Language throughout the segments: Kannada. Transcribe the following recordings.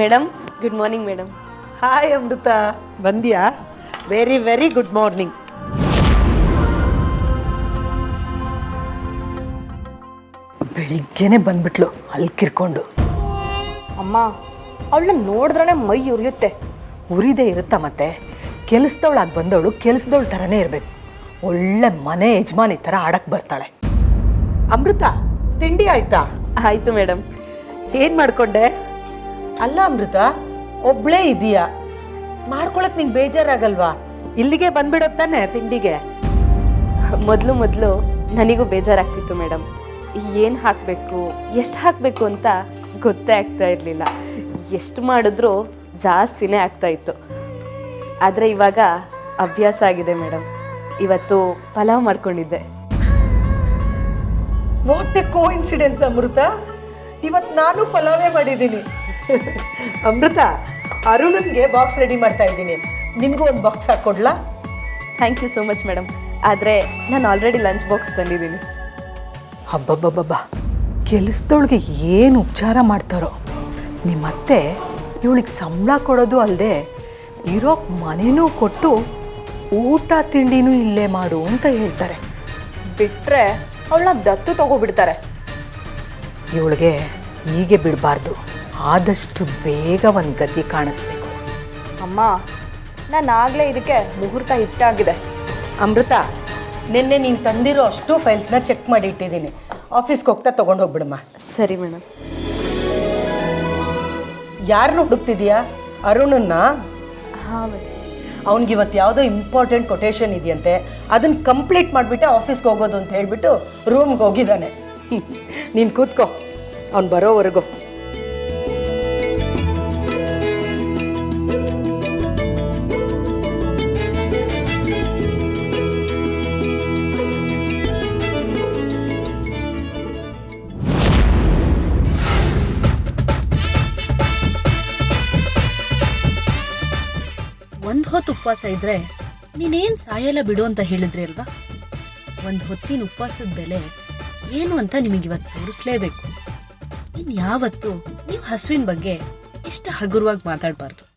Madam good morning madam hi Amrutha ಬಂದ್ಯಾ ವೆರಿ ವೆರಿ ಗುಡ್ ಮಾರ್ನಿಂಗ್ ಬೆಳಿಗ್ಗೆನೆ ಬಂದ್ಬಿಟ್ಲು ಅಲ್ಲಿ ಕಿರ್ಕೊಂಡು. ಅಮ್ಮ ಅವಳನ್ನ ನೋಡಿದ್ರೇ ಮೈ ಉರಿಯುತ್ತೆ. ಉರಿದೇ ಇರುತ್ತಾ ಮತ್ತೆ? ಕೆಲಸದವಳಾಗಿ ಬಂದವಳು ಕೆಲಸದವಳ ಥರನೇ ಇರಬೇಕು. ಒಳ್ಳೆ ಮನೆ ಯಜಮಾನಿ ಥರ ಆಡಕ್ಕೆ ಬರ್ತಾಳೆ. ಅಮೃತ ತಿಂಡಿ ಆಯ್ತಾ? ಆಯಿತು ಮೇಡಮ್ ಏನು ಮಾಡ್ಕೊಂಡೆ? ಅಲ್ಲ ಅಮೃತ ಒಬ್ಳೇ ಇದೀಯಾ ಮಾಡ್ಕೊಳಕ್ ನಿಂಗೆ ಬೇಜಾರಾಗಲ್ವಾ? ಇಲ್ಲಿಗೆ ಬಂದ್ಬಿಡೋದ್ ತಾನೆ ತಿಂಡಿಗೆ? ಮೊದಲು ಮೊದಲು ನನಗೂ ಬೇಜಾರಾಗ್ತಿತ್ತು ಮೇಡಮ್. ಏನು ಹಾಕಬೇಕು ಎಷ್ಟು ಹಾಕಬೇಕು ಅಂತ ಗೊತ್ತೇ ಆಗ್ತಾ ಇರಲಿಲ್ಲ. ಎಷ್ಟು ಮಾಡಿದ್ರೂ ಜಾಸ್ತಿನೇ ಆಗ್ತಾ ಇತ್ತು. ಆದರೆ ಇವಾಗ ಅಭ್ಯಾಸ ಆಗಿದೆ ಮೇಡಮ್. ಇವತ್ತು ಪಲಾವ್ ಮಾಡ್ಕೊಂಡಿದ್ದೆ. What a coincidence Amrutha. ಇವತ್ತು ನಾನು ಪಲಾವೇ ಮಾಡಿದ್ದೀನಿ. ಅಮೃತ ಅರುಣನ್ಗೆ ಬಾಕ್ಸ್ ರೆಡಿ ಮಾಡ್ತಾ ಇದ್ದೀನಿ. ನಿನ್ಗೂ ಒಂದು box ಹಾಕೊಡ್ಲಾ? Thank you so much madam ಆದರೆ ನಾನು ಆಲ್ರೆಡಿ ಲಂಚ್ ಬಾಕ್ಸ್ ತಂದಿದ್ದೀನಿ. ಹಬ್ಬಬ್ಬಬ್ಬಬ್ಬ ಕೆಲಸದೊಳಗೆ ಏನು ಉಪಚಾರ ಮಾಡ್ತಾರೋ? ನಿಮ್ಮತ್ತೆ ಇವಳಿಗೆ ಸಂಬಳ ಕೊಡೋದು ಅಲ್ಲದೆ ಇರೋ ಮನೆನೂ ಕೊಟ್ಟು ಊಟ ತಿಂಡಿನೂ ಇಲ್ಲೇ ಮಾಡು ಅಂತ ಹೇಳ್ತಾರೆ. ಬಿಟ್ರೆ ಅವಳನ್ನ ದತ್ತು ತಗೋಬಿಡ್ತಾರೆ. ಇವಳಿಗೆ ಹೀಗೆ ಬಿಡಬಾರ್ದು. ಆದಷ್ಟು ಬೇಗ ಒಂದು ಗತಿ ಕಾಣಿಸ್ಬೇಕು. ಅಮ್ಮ ನಾನು ಆಗಲೇ ಇದಕ್ಕೆ ಮುಹೂರ್ತ ಇಟ್ಟಾಗಿದೆ ಅಮೃತ ನಿನ್ನೆ ನೀನು ತಂದಿರೋ ಅಷ್ಟು ಫೈಲ್ಸ್ನ ಚೆಕ್ ಮಾಡಿ ಇಟ್ಟಿದ್ದೀನಿ. ಆಫೀಸ್ಗೆ ಹೋಗ್ತಾ ತೊಗೊಂಡು ಹೋಗ್ಬಿಡಮ್ಮ. ಸರಿ ಮೇಡಮ್ ಯಾರನ್ನು ಹುಡುಕ್ತಿದ್ಯಾ? ಅರುಣನ್ನ? ಹಾಂ ಮೇಡಮ್ ಅವ್ನಿಗೆ ಇವತ್ತು ಯಾವುದೋ ಇಂಪಾರ್ಟೆಂಟ್ ಕೊಟೇಶನ್ ಇದೆಯಂತೆ. ಅದನ್ನ ಕಂಪ್ಲೀಟ್ ಮಾಡಿಬಿಟ್ಟೆ ಆಫೀಸ್ಗೆ ಹೋಗೋದು ಅಂತ ಹೇಳಿಬಿಟ್ಟು ರೂಮ್ಗೆ ಹೋಗಿದ್ದಾನೆ. ನೀನು ಕೂತ್ಕೋ. ಅವ್ನು ಬರೋವರೆಗೂ. ಉಪವಾಸ ಇದ್ರೆ ನೀನೇನ್ ಸಾಯಲ್ಲ ಬಿಡು ಅಂತ ಹೇಳಿದ್ರಿ ಅಲ್ವಾ? ಒಂದ್ ಹೊತ್ತಿನ ಉಪವಾಸದ ಬೆಲೆ ಏನು ಅಂತ ನಿಮಗಿವತ್ತು ತೋರಿಸ್ಲೇಬೇಕು. ಇನ್ ಯಾವತ್ತು ನೀವು ಹಸುವಿನ ಬಗ್ಗೆ ಇಷ್ಟ ಹಗುರವಾಗಿ ಮಾತಾಡಬಾರ್ದು.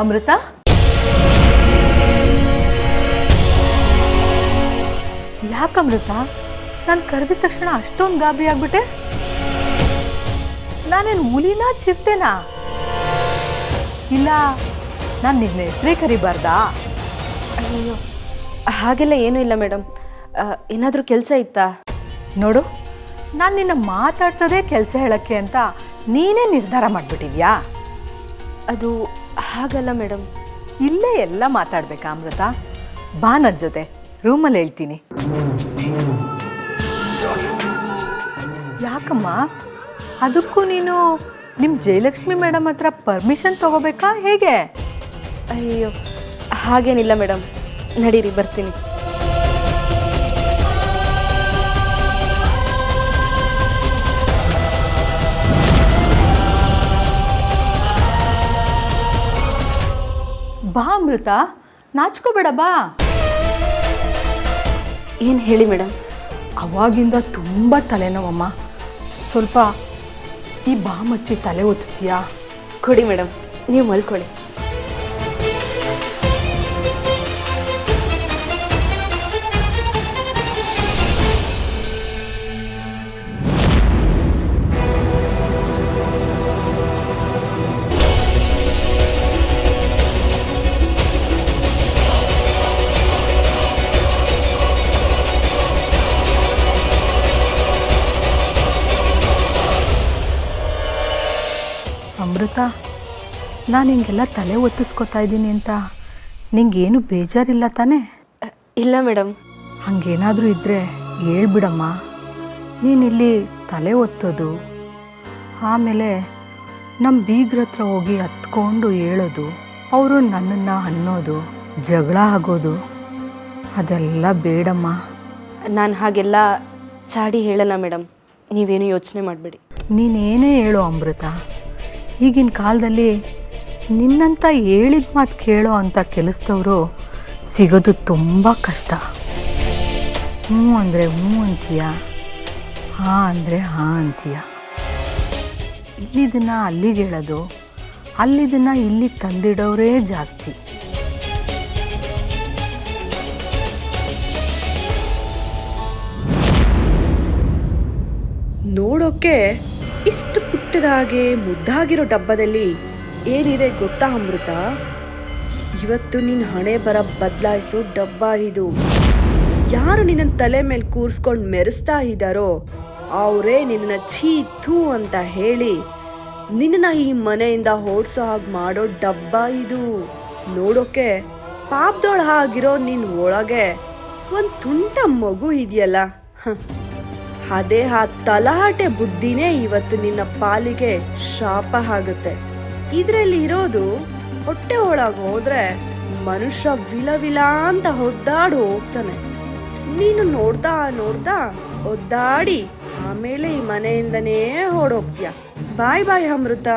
ಅಮೃತ? ಯಾಕಮೃತ ನಾನು ಕರೆದಿದ ತಕ್ಷಣ ಅಷ್ಟೊಂದು ಗಾಬರಿ ಆಗ್ಬಿಟ್ಟೆ. ನಾನೇನು ಹುಲಿನ ಚಿರ್ತೇನಾ? ಇಲ್ಲ ನಾನು ನಿನ್ನ ಹೆಸರೇ ಕರಿಬಾರ್ದಾ? ಅಯ್ಯೋ ಹಾಗೆಲ್ಲ ಏನೂ ಇಲ್ಲ ಮೇಡಮ್ ಏನಾದರೂ ಕೆಲಸ ಇತ್ತಾ? ನೋಡು ನಾನು ನಿನ್ನ ಮಾತಾಡ್ಸೋದೇ ಕೆಲಸ ಹೇಳೋಕ್ಕೆ ಅಂತ ನೀನೇ ನಿರ್ಧಾರ ಮಾಡಿಬಿಟ್ಟಿದ್ಯಾ? ಅದು ಹಾಗಲ್ಲ ಮೇಡಮ್. ಇಲ್ಲೇ ಎಲ್ಲ ಮಾತಾಡ್ಬೇಕಾ ಅಮೃತ. ಬಾ ನನ್ನ ಜೊತೆ. ರೂಮಲ್ಲಿ ಹೇಳ್ತೀನಿ. ಯಾಕಮ್ಮ? ಅದಕ್ಕೂ ನೀನು ನಿಮ್ಮ ಜಯಲಕ್ಷ್ಮಿ ಮೇಡಮ್ ಹತ್ರ ಪರ್ಮಿಷನ್ ತಗೋಬೇಕಾ? ಹೇಗೆ? ಅಯ್ಯೋ ಹಾಗೇನಿಲ್ಲ ಮೇಡಮ್ ನಡೀರಿ ಬರ್ತೀನಿ. ಅಮೃತ? ನಾಚ್ಕೋಬೇಡ ಬಾ. ಏನು ಹೇಳಿ ಮೇಡಮ್ ಅವಾಗಿಂದ ತುಂಬ ತಲೆನೋವಮ್ಮ. ಸ್ವಲ್ಪ ಈ ಬಾ ಮಚ್ಚಿ ತಲೆ ಒತ್ತೀಯಾ? ಕೊಡಿ ಮೇಡಮ್ ನೀವು ಮಲ್ಕೊಳ್ಳಿ. ನಾನು ಹಿಂಗೆಲ್ಲ ತಲೆ ಒತ್ತಿಸ್ಕೊತಾ ಇದ್ದೀನಿ ಅಂತ. ನಿಂಗೇನು ಬೇಜಾರಿಲ್ಲ ತಾನೇ? ಇಲ್ಲ ಮೇಡಮ್ ಹಂಗೇನಾದರೂ ಇದ್ದರೆ ಹೇಳ್ಬಿಡಮ್ಮ. ನೀನಿಲ್ಲಿ ತಲೆ ಒತ್ತೋದು ಆಮೇಲೆ ನಮ್ಮ ಬೀಗ್ರ ಹತ್ರ ಹೋಗಿ ಹತ್ಕೊಂಡು ಹೇಳೋದು ಅವರು ನನ್ನನ್ನು ಅನ್ನೋದು ಜಗಳ ಆಗೋದು ಅದೆಲ್ಲ ಬೇಡಮ್ಮ. ನಾನು ಹಾಗೆಲ್ಲ ಚಾಡಿ ಹೇಳಲ್ಲ ಮೇಡಮ್ ನೀವೇನು ಯೋಚನೆ ಮಾಡಬೇಡಿ. ನೀನೇನೇ ಹೇಳು ಅಮೃತ. ಈಗಿನ ಕಾಲದಲ್ಲಿ ನಿನ್ನಂತ ಹೇಳಿದ ಮಾತು ಕೇಳೋ ಅಂತ ಕೆಲಸದವರು ಸಿಗೋದು ತುಂಬ ಕಷ್ಟ. ಹ್ಞೂ ಅಂದರೆ ಹ್ಞೂ ಅಂತೀಯ? ಹಾಂ ಅಂದರೆ ಹಾಂ ಅಂತೀಯ? ಇಲ್ಲಿದನ್ನ ಅಲ್ಲಿಗೆ ಹೇಳೋದು, ಅಲ್ಲಿದನ್ನ ಇಲ್ಲಿ ತಂದಿಡೋರೇ ಜಾಸ್ತಿ. ನೋಡೋಕೆ ಇಷ್ಟು ಪುಟ್ಟದಾಗೆ ಮುದ್ದಾಗಿರೋ ಡಬ್ಬದಲ್ಲಿ ಏನಿದೆ ಗೊತ್ತಾ, ಅಮೃತ? ಇವತ್ತು ನಿನ್ನ ಹಣೆ ಬರ ಬದಲಾಯಿಸೋ ಡಬ್ಬ ಇದು. ಯಾರು ನಿನ್ನ ತಲೆ ಮೇಲೆ ಕೂರಿಸ್ಕೊಂಡು ಮೆರೆಸ್ತಾ ಇದ್ದಾರೋ ಅವರೇ ನಿನ್ನ ಛೀ ಥೂ ಅಂತ ಹೇಳಿ ನಿನ್ನ ಈ ಮನೆಯಿಂದ ಓಡಿಸೋ ಹಾಗೆ ಮಾಡೋ ಡಬ್ಬ ಇದು. ನೋಡೋಕೆ ಪಾಪದೊಳ ಆಗಿರೋ ನಿನ್ನ ಒಳಗೆ ಒಂದು ತುಂಟ ಮಗು ಇದೆಯಲ್ಲ. ಅದೇ ಆ ತಲಹಾಟೆ ಬುದ್ಧಿನೇ ಇವತ್ತು ನಿನ್ನ ಪಾಲಿಗೆ ಶಾಪ ಆಗುತ್ತೆ. ಇದರಲ್ಲಿ ಇರೋದು ಹೊಟ್ಟೆ ಒಳಗೆ ಹೋದ್ರೆ ಮನುಷ್ಯ ವಿಲ ವಿಲ ಅಂತ ಒದ್ದಾಡು ಹೋಗ್ತಾನೆ. ನೀನು ನೋಡ್ತಾ ನೋಡ್ತಾ ಒದ್ದಾಡಿ ಆಮೇಲೆ ಈ ಮನೆಯಿಂದನೇ ಓಡೋಗ್ತೀಯ. ಬಾಯ್ ಬಾಯ್ ಅಮೃತ.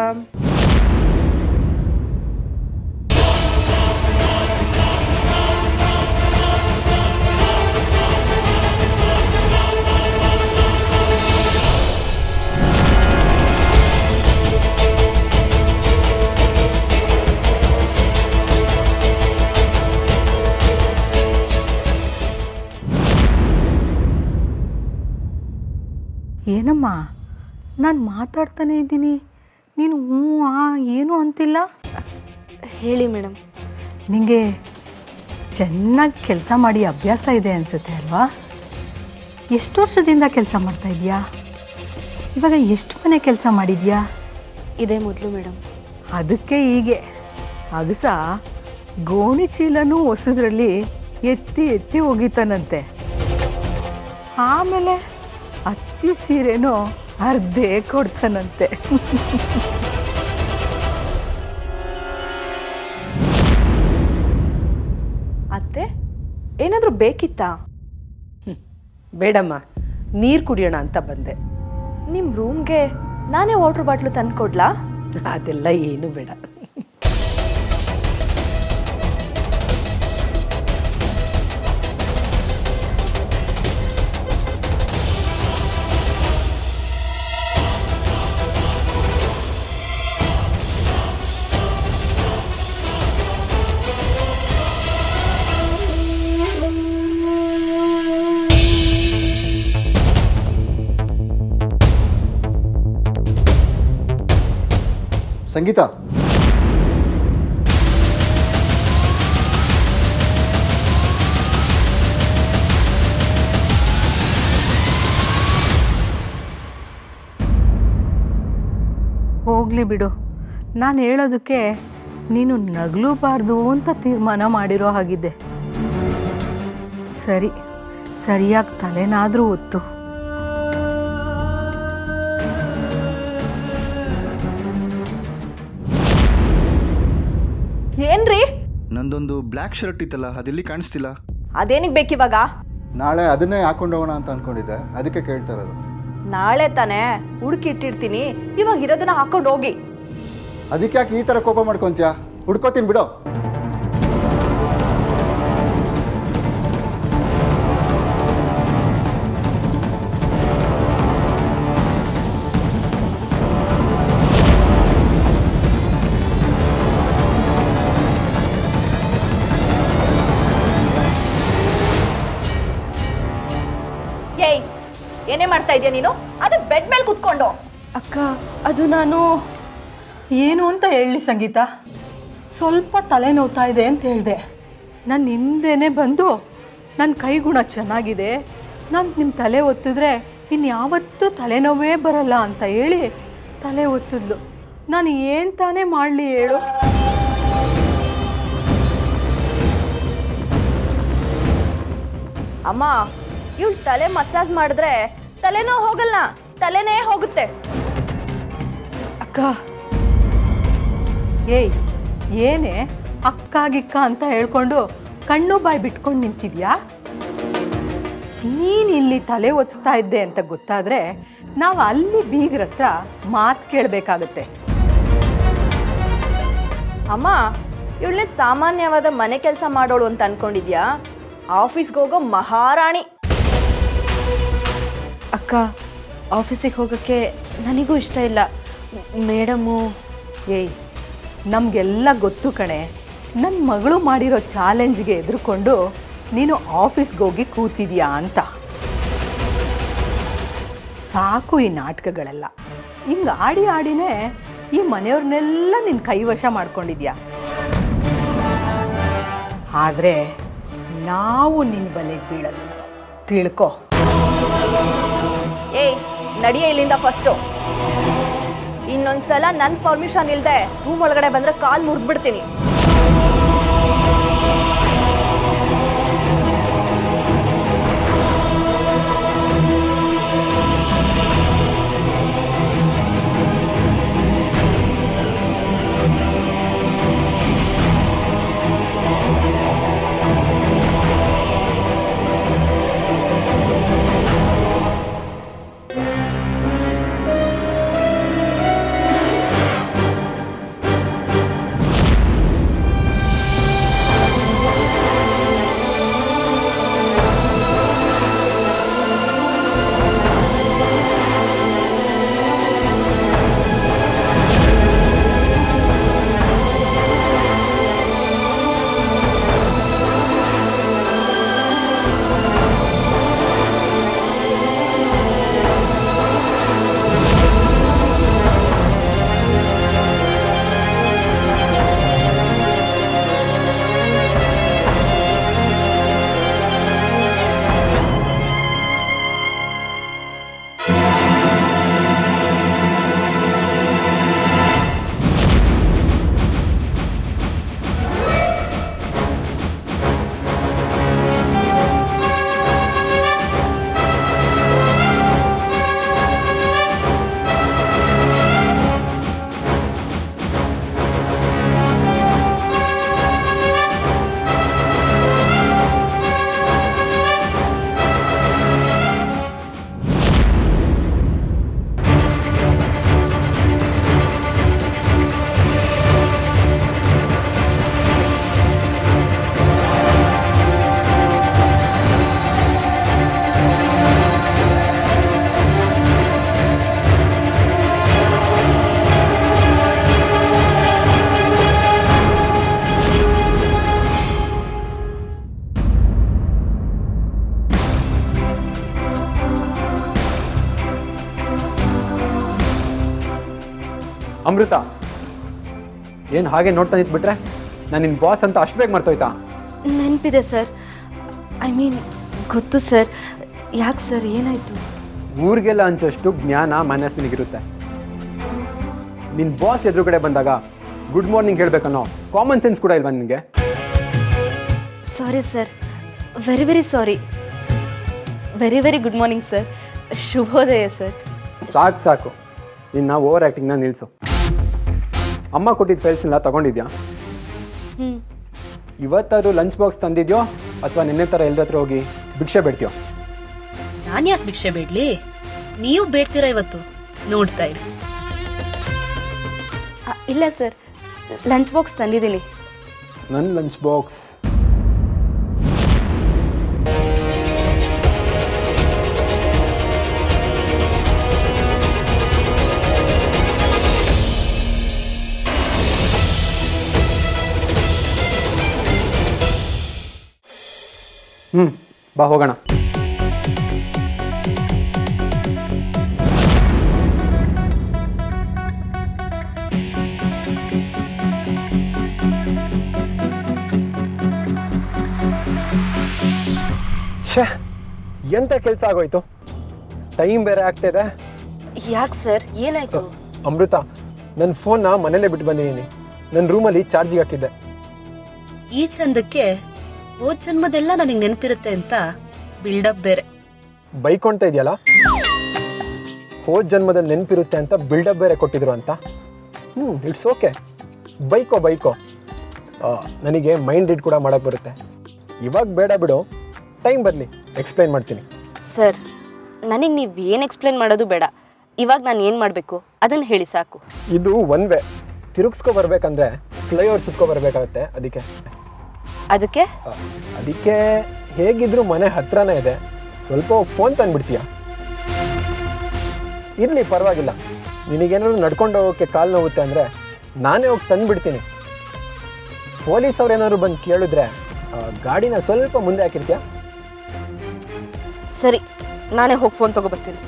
ಏನಮ್ಮ? ನಾನು ಮಾತಾಡ್ತಾನೆ ಇದ್ದೀನಿ. ನೀನು ಹ್ಞೂ ಆ ಏನೂ ಅಂತಿಲ್ಲ? ಹೇಳಿ ಮೇಡಮ್ ನಿಮಗೆ ಚೆನ್ನಾಗಿ ಕೆಲಸ ಮಾಡಿ ಅಭ್ಯಾಸ ಇದೆ ಅನಿಸುತ್ತೆ ಅಲ್ವಾ? ಎಷ್ಟು ವರ್ಷದಿಂದ ಕೆಲಸ ಮಾಡ್ತಾ ಇದೆಯಾ ಇವಾಗ ಎಷ್ಟು ಮನೆ ಕೆಲಸ ಮಾಡಿದ್ಯಾ ಇದೇ ಮೊದಲು ಮೇಡಮ್ ಅದಕ್ಕೆ ಹೀಗೆ. ಅಗಸ ಗೋಣಿ ಚೀಲನೂ ಹೊಸದ್ರಲ್ಲಿ ಎತ್ತಿ ಎತ್ತಿ ಒಗಿತಾನಂತೆ. ಆಮೇಲೆ? ಅತ್ತಿ ಸೀರೆನೋ ಅರ್ಧೇ ಕೊಡ್ತಾನಂತೆ. ಅತ್ತೆ ಏನಾದರೂ ಬೇಕಿತ್ತಾ? ಬೇಡಮ್ಮ ನೀರು ಕುಡಿಯೋಣ ಅಂತ ಬಂದೆ. ನಿಮ್ಮ ರೂಮ್ಗೆ ನಾನೇ ವಾಟರ್ ಬಾಟ್ಲು ತಂದು ಕೊಡ್ಲಾ ಅದೆಲ್ಲ ಏನು ಬೇಡ. ಸಂಗೀತ. ಹೋಗ್ಲಿ ಬಿಡು. ನಾನು ಹೇಳೋದಕ್ಕೆ ನೀನು ನಗಲೂಬಾರ್ದು ಅಂತ ತೀರ್ಮಾನ ಮಾಡಿರೋ ಹಾಗಿದ್ದೆ. ಸರಿ, ಸರಿಯಾಗಿ ತಲೆನಾದರೂ ಒತ್ತು. ನಂದೊಂದು ಬ್ಲ್ಯಾಕ್ ಶರ್ಟ್ ಇತ್ತಲ್ಲ ಅದೆಲ್ಲಿ ಕಾಣಿಸ್ತಿಲ್ಲ. ಅದೇನಿಗೆ ಬೇಕಿವಾಗ? ನಾಳೆ ಅದನ್ನೇ ಹಾಕೊಂಡು ಹೋಗೋಣ ಅಂತ ಅನ್ಕೊಂಡಿದ್ದೆ ಅದಕ್ಕೆ ಕೇಳ್ತಾ ಇರೋದು. ನಾಳೆ ತಾನೇ ಹುಡುಕಿಟ್ಟಿರ್ತೀನಿ ಇವಾಗ ಇರೋದನ್ನ ಹಾಕೊಂಡು ಹೋಗಿ. ಅದಕ್ಕೆ ಯಾಕೆ ಈ ಥರ ಕೋಪ ಮಾಡ್ಕೊಂತ್ಯಾ? ಹುಡ್ಕೋತೀನಿ ಬಿಡು. ಮಾಡ್ತಾ ಇದೀಯ ನೀನು? ಅದು ಬೆಡ್ ಮೇಲೆ ಕುತ್ಕೊಂಡು. ಅಕ್ಕ ಅದು ನಾನು ಏನು ಅಂತ ಹೇಳಿ ಸಂಗೀತ. ಸ್ವಲ್ಪ ತಲೆ ನೋವ್ತಾ ಇದೆ ಅಂತ ಹೇಳಿದೆ. ನಾನು ನಿಮ್ಮದೇನೆ ಬಂದು ನನ್ನ ಕೈಗುಣ ಚೆನ್ನಾಗಿದೆ. ನಾನು ನಿಮ್ಮ ತಲೆ ಒತ್ತಿದ್ರೆ ಇನ್ಯಾವತ್ತೂ ತಲೆನೋವೇ ಬರಲ್ಲ ಅಂತ ಹೇಳಿ ತಲೆ ಒತ್ತಿದ್ಲು. ನಾನು ಏನು ತಾನೇ ಮಾಡಲಿ ಹೇಳು. ಅಮ್ಮ ಇವಳು ತಲೆ ಮಸಾಜ್ ಮಾಡಿದ್ರೆ ತಲೆನೋ ಹೋಗಲ್ಲ ತಲೆನೇ ಹೋಗುತ್ತೆ. ಅಕ್ಕ. ಏಯ್ ಏನೇ? ಅಕ್ಕ ಗಿಕ್ಕ ಅಂತ ಹೇಳ್ಕೊಂಡು ಕಣ್ಣು ಬಾಯಿ ಬಿಟ್ಕೊಂಡು ನಿಂತಿದ್ಯಾ? ನೀನು ಇಲ್ಲಿ ತಲೆ ಒತ್ತಾ ಇದ್ದೆ ಅಂತ ಗೊತ್ತಾದರೆ ನಾವು ಅಲ್ಲಿ ಬೀಗ್ರ ಹತ್ರ ಮಾತು ಕೇಳಬೇಕಾಗತ್ತೆ. ಅಮ್ಮ ಇವಳನ್ನ ಸಾಮಾನ್ಯವಾದ ಮನೆ ಕೆಲಸ ಮಾಡೋಳು ಅಂತ ಅನ್ಕೊಂಡಿದ್ಯಾ? ಆಫೀಸ್ಗೆ ಹೋಗೋ ಮಹಾರಾಣಿ. ಅಕ್ಕ, ಆಫೀಸಿಗೆ ಹೋಗೋಕ್ಕೆ ನನಗೂ ಇಷ್ಟ ಇಲ್ಲ. ಮೇಡಮು. ಏಯ್, ನಮಗೆಲ್ಲ ಗೊತ್ತು ಕಣೆ. ನನ್ನ ಮಗಳು ಮಾಡಿರೋ ಚಾಲೆಂಜ್ಗೆ ಎದುರುಕೊಂಡು ನೀನು ಆಫೀಸ್ಗೆ ಹೋಗಿ ಕೂತಿದ್ಯಾ ಅಂತ. ಸಾಕು ಈ ನಾಟಕಗಳೆಲ್ಲ. ಹಿಂಗೆ ಆಡಿ ಆಡಿನೇ ಈ ಮನೆಯವ್ರನ್ನೆಲ್ಲ ನಿನ್ನ ಕೈವಶ ಮಾಡ್ಕೊಂಡಿದ್ಯಾ? ಆದರೆ ನಾವು ನಿನ್ನ ಬಲೆಗೆ ಬೀಳಲ್ಲ. ತಿಳ್ಕೊ. ಏಯ್ ನಡಿಯ ಇಲ್ಲಿಂದ ಫಸ್ಟು ಇನ್ನೊಂದ್ಸಲ ನನ್ನ ಪರ್ಮಿಷನ್ ಇಲ್ಲದೆ ರೂಮ್ ಒಳಗಡೆ ಬಂದರೆ ಕಾಲು ಮುರಿದ್ಬಿಡ್ತೀನಿ. ಅಮೃತ. ಏನು ಹಾಗೆ ನೋಡ್ತಾ ನಿಂತ್ಬಿಟ್ರೆ? ನಾನು ನಿನ್ನ ಬಾಸ್ ಅಂತ ಅಷ್ಟು ಬೇಗ ಮರ್ತೋಯ್ತಾ? ನೆನಪಿದೆ ಸರ್. ಐ ಮೀನ್ ಗೊತ್ತು ಸರ್. ಯಾಕೆ ಸರ್? ಏನಾಯಿತು? ಊರಿಗೆಲ್ಲ ಹಂಚೋಷ್ಟು ಜ್ಞಾನ ಮನಸ್ಸು ನಿನಗಿರುತ್ತೆ. ನಿನ್ನ ಬಾಸ್ ಎದುರುಗಡೆ ಬಂದಾಗ ಗುಡ್ ಮಾರ್ನಿಂಗ್ ಹೇಳ್ಬೇಕನ್ನೋ ಕಾಮನ್ ಸೆನ್ಸ್ ಕೂಡ ಇಲ್ವಾ ನಿನಗೆ? Sorry sir. Very very sorry very very good morning sir. ಶುಭೋದಯ ಸರ್. ಸಾಕು ಸಾಕು. ನಿನ್ನ ಓವರ್ ಆ್ಯಕ್ಟಿಂಗ್ನ ನಿಲ್ಲಿಸು ಅಮ್ಮ ಕೊಟ್ಟಿದ್ದ ಫೈಲ್ಸ್ನೆಲ್ಲ ತಗೊಂಡಿದ್ಯಾ? ಹ್ಞೂ ಇವತ್ತಾದ್ರೂ ಲಂಚ್ ಬಾಕ್ಸ್ ತಂದಿದ್ಯೋ? ಅಥವಾ ನಿನ್ನೆ ಥರ ಎಲ್ಲರ ಹತ್ರ ಹೋಗಿ ಭಿಕ್ಷೆ ಬೇಡ್ತೀಯೋ? ನಾನು ಯಾಕೆ ಭಿಕ್ಷೆ ಬೇಡಲಿ? ನೀವು ಬೇಡ್ತೀರಾ ಇವತ್ತು? ನೋಡ್ತಾ ಇರಿ. ಇಲ್ಲ ಸರ್. ಲಂಚ್ ಬಾಕ್ಸ್ ತಂದಿದ್ದೀನಿ. ನನ್ನ ಲಂಚ್ ಬಾಕ್ಸ್ ಬಾ ಹೋಗೋಣ. ಛೇ ಎಂಥ ಕೆಲಸ ಆಗೋಯ್ತು? ಟೈಮ್ ಬೇರೆ ಆಗ್ತಿದೆ. ಯಾಕೆ ಸರ್? ಏನಾಯ್ತು? ಅಮೃತ ನನ್ನ ಫೋನ್ನ ಮನೇಲೆ ಬಿಟ್ಟು ಬಂದಿದ್ದೀನಿ ನನ್ನ ರೂಮಲ್ಲಿ ಚಾರ್ಜಿಗೆ ಹಾಕಿದ್ದೆ. ಈ ಚಂದಕ್ಕೆ ಹೋದ್ ಜನ್ಮದೆಲ್ಲ ನನಗೆ ನೆನಪಿರುತ್ತೆ ಅಂತ ಬಿಲ್ಡಪ್ ಬೇರೆ. ಬೈಕೊಂತ ಇದೆಯಲ್ಲ? ಹೋದ ಜನ್ಮದಲ್ಲಿ ನೆನಪಿರುತ್ತೆ ಅಂತ ಬಿಲ್ಡಪ್ ಬೇರೆ ಕೊಟ್ಟಿದ್ರು ಅಂತ? ಹ್ಞೂ ಇಟ್ಸ್ ಓಕೆ ಬೈಕೋ ಬೈಕೋ. ನನಗೆ ಮೈಂಡ್ ರೀಡ್ ಕೂಡ ಮಾಡೋಕ್ಕೆ ಬರುತ್ತೆ. ಇವಾಗ ಬೇಡ ಬಿಡು. ಟೈಮ್ ಬರಲಿ. ಎಕ್ಸ್ಪ್ಲೈನ್ ಮಾಡ್ತೀನಿ. ಸರ್ ನನಗೆ ನೀವು ಏನು ಎಕ್ಸ್ಪ್ಲೈನ್ ಮಾಡೋದು ಬೇಡ. ಇವಾಗ ನಾನು ಏನು ಮಾಡಬೇಕು? ಅದನ್ನು ಹೇಳಿ ಸಾಕು. ಇದು ಒನ್ ವೇ ತಿರುಗಿಸ್ಕೊ ಬರಬೇಕಂದ್ರೆ ಫ್ಲೈಓವರ್ ಸುತ್ಕೊ ಬರಬೇಕಾಗತ್ತೆ ಅದಕ್ಕೆ. ಅದಕ್ಕೆ? ಅದಕ್ಕೆ ಹೇಗಿದ್ರು ಮನೆ ಹತ್ರನೇ ಇದೆ. ಸ್ವಲ್ಪ ಹೋಗಿ ಫೋನ್ ತಂದ್ಬಿಡ್ತೀಯಾ? ಇರಲಿ ಪರವಾಗಿಲ್ಲ. ನಿನಗೇನಾದ್ರು ನಡ್ಕೊಂಡು ಹೋಗೋಕ್ಕೆ ಕಾಲು ನೋವುತ್ತೆ ಅಂದರೆ ನಾನೇ ಹೋಗಿ ತಂದ್ಬಿಡ್ತೀನಿ. ಪೊಲೀಸ್ ಅವ್ರು ಏನಾದ್ರು ಬಂದು ಕೇಳಿದ್ರೆ ಆ, ಗಾಡಿನ ಸ್ವಲ್ಪ ಮುಂದೆ ಹಾಕಿರ್ತೀಯ? ಸರಿ ನಾನೇ ಹೋಗಿ phone ತೊಗೊಬರ್ತೀನಿ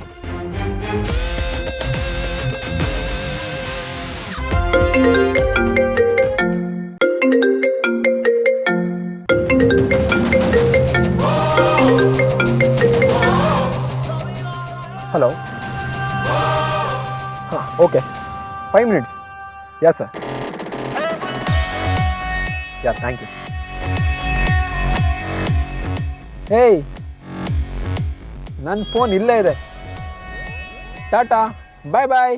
okay five minutes ya sir ya thank you ಏಯ್ ನನ್ನ ಫೋನ್ ಇಲ್ಲೇ ಇದೆ. Tata bye bye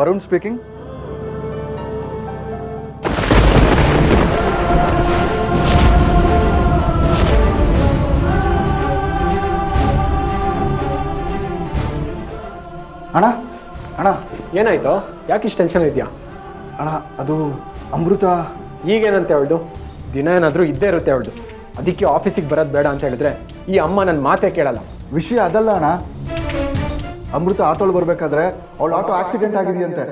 Varun speaking ಅಣ್ಣ ಅಣ್ಣ. ಏನಾಯ್ತು? ಯಾಕೆ ಇಷ್ಟು ಟೆನ್ಷನ್ ಇದೆಯಾ? ಅಣ್ಣ ಅದು ಅಮೃತ. ಈಗೇನಂತೆ ಅವಳದು? ದಿನ ಏನಾದರೂ ಇದ್ದೇ ಇರುತ್ತೆ ಅವಳ್ದು. ಅದಕ್ಕೆ ಆಫೀಸಿಗೆ ಬರೋದು ಬೇಡ ಅಂತ ಹೇಳಿದ್ರೆ ಈ ಅಮ್ಮ ನನ್ನ ಮಾತೇ ಕೇಳಲ್ಲ. ವಿಷಯ ಅದಲ್ಲ ಅಣ್ಣ. ಅಮೃತ ಆಟೋಲ್ ಬರಬೇಕಾದ್ರೆ ಅವಳು ಆಟೋ ಆಕ್ಸಿಡೆಂಟ್ ಆಗಿದೆಯಂತೆ.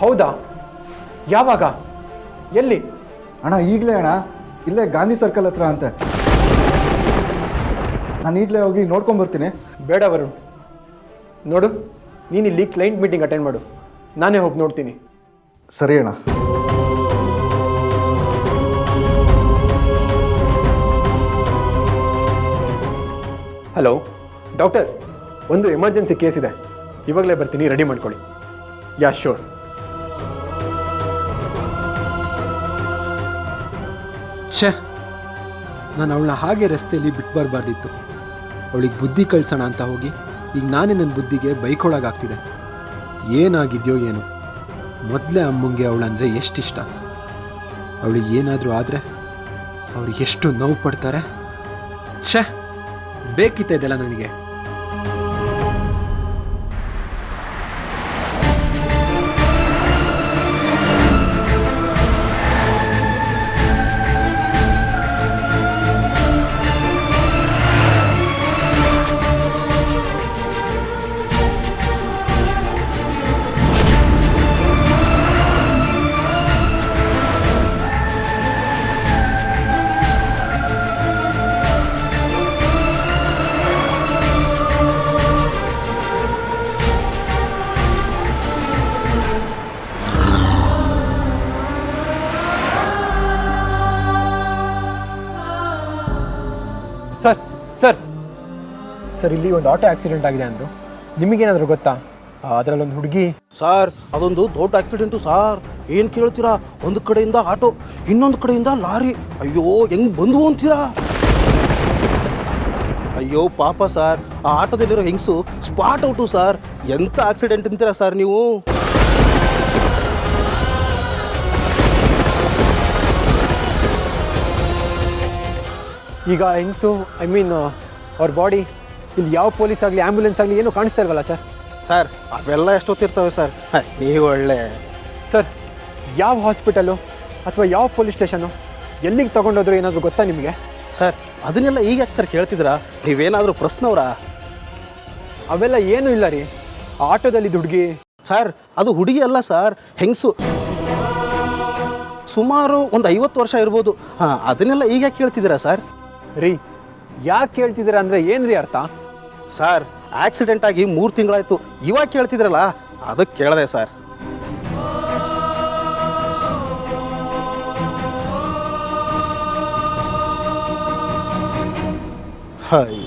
ಹೌದಾ? ಯಾವಾಗ? ಎಲ್ಲಿ? ಅಣ್ಣ ಈಗಲೇ ಅಣ್ಣ. ಇಲ್ಲೇ ಗಾಂಧಿ ಸರ್ಕಲ್ ಹತ್ರ ಅಂತೆ. ನಾನು ಈಗಲೇ ಹೋಗಿ ನೋಡ್ಕೊಂಬರ್ತೀನಿ ಬೇಡ ವರುಣ್ ನೋಡು ನೀನು ಇಲ್ಲಿ ಕ್ಲೈಂಟ್ ಮೀಟಿಂಗ್ ಅಟೆಂಡ್ ಮಾಡು. ನಾನೇ ಹೋಗಿ ನೋಡ್ತೀನಿ. ಸರಿ ಅಣ್ಣ. ಹಲೋ ಡಾಕ್ಟರ್ ಒಂದು ಎಮರ್ಜೆನ್ಸಿ ಕೇಸ್ ಇದೆ. ಇವಾಗಲೇ ಬರ್ತೀನಿ ರೆಡಿ ಮಾಡ್ಕೊಳ್ಳಿ. ಯಾ ಶೋರ್ ಛೇ ನಾನು ಅವಳನ್ನ ಹಾಗೆ ರಸ್ತೆಯಲ್ಲಿ ಬಿಟ್ಟು ಬರಬಾರ್ದಿತ್ತು. ಅವಳಿಗೆ ಬುದ್ಧಿ ಕಳ್ಸೋಣ ಅಂತ ಹೋಗಿ ಈಗ ನಾನೇ ನನ್ನ ಬುದ್ಧಿಗೆ ಬೈಕೊಳಗಾಗ್ತಿದೆ. ಏನಾಗಿದೆಯೋ ಏನೋ. ಮೊದಲೇ ಅಮ್ಮಂಗೆ ಅವಳಂದರೆ ಎಷ್ಟಿಷ್ಟ. ಅವಳಿಗೆ ಏನಾದರೂ ಆದರೆ ಅವ್ರು ಎಷ್ಟು ನೋವು ಪಡ್ತಾರೆ. ಛೇ, ಬೇಕಿತ್ತ ಇದೆಲ್ಲ ನನಗೆ. ಸರ್ ಇಲ್ಲಿ ಒಂದು ಆಟೋ ಆಕ್ಸಿಡೆಂಟ್ ಆಗಿದೆ ಅಂದರು. ನಿಮಗೇನಾದರೂ ಗೊತ್ತಾ? ಅದರಲ್ಲೊಂದು ಹುಡುಗಿ. ಸರ್ ಅದೊಂದು ದೊಡ್ಡ ಆಕ್ಸಿಡೆಂಟು ಸರ್ ಏನು ಕೇಳ್ತೀರಾ? ಒಂದು ಕಡೆಯಿಂದ ಆಟೋ ಇನ್ನೊಂದು ಕಡೆಯಿಂದ ಲಾರಿ. ಅಯ್ಯೋ ಹೆಂಗ್ ಬಂದು ಅಂತೀರಾ? ಅಯ್ಯೋ ಪಾಪ ಸರ್ ಆ ಆಟೋದಲ್ಲಿರೋ ಹೆಂಗಸು ಸ್ಪಾಟ್ ಔಟು ಸರ್ ಎಂಥ ಆಕ್ಸಿಡೆಂಟ್ ಅಂತೀರಾ ಸರ್ ನೀವು? ಈಗ ಹೆಂಗಸು ಐ ಮೀನ್ ಅವ್ರ ಬಾಡಿ ಇಲ್ಲಿ ಯಾವ ಪೊಲೀಸ್ ಆಗಲಿ ಆ್ಯಂಬುಲೆನ್ಸ್ ಆಗಲಿ ಏನು ಕಾಣಿಸ್ತಾ ಇಲ್ವಲ್ಲ ಸರ್? ಸರ್ ಅವೆಲ್ಲ ಎಷ್ಟೊತ್ತಿರ್ತವೆ ಸರ್? ನೀವು ಒಳ್ಳೆ ಸರ್ ಯಾವ ಹಾಸ್ಪಿಟಲು ಅಥವಾ ಯಾವ ಪೊಲೀಸ್ ಸ್ಟೇಷನು ಎಲ್ಲಿಗೆ ತೊಗೊಂಡೋದ್ರು ಏನಾದರೂ ಗೊತ್ತಾ ನಿಮಗೆ? ಸರ್ ಅದನ್ನೆಲ್ಲ ಈಗ ಯಾಕೆ ಸರ್ ಕೇಳ್ತಿದ್ದೀರಾ? ನೀವೇನಾದರೂ ಪ್ರಶ್ನವ್ರಾ ಅವೆಲ್ಲ ಏನೂ ಇಲ್ಲ ರೀ. ಆ ಆಟೋದಲ್ಲಿ ಹುಡುಗಿ ಸರ್ ಅದು ಹುಡುಗಿ ಅಲ್ಲ ಸರ್ ಹೆಂಗಸು? ಸುಮಾರು ಒಂದು ಐವತ್ತು ವರ್ಷ ಇರ್ಬೋದು. ಹಾಂ ಅದನ್ನೆಲ್ಲ ಈಗ ಯಾಕೆ ಕೇಳ್ತಿದ್ದೀರಾ ಸರ್? ರೀ ಯಾಕೆ ಕೇಳ್ತಿದ್ದೀರಾ ಅಂದರೆ ಏನು ರೀ ಅರ್ಥ? ಸರ್ ಆಕ್ಸಿಡೆಂಟ್ ಆಗಿ ಮೂರು ತಿಂಗಳಾಯ್ತು. ಇವಾಗ ಕೇಳ್ತಿದ್ರಲ್ಲ ಅದಕ್ಕೆ ಕೇಳಿದೆ ಸರ್ ಹಾಯ್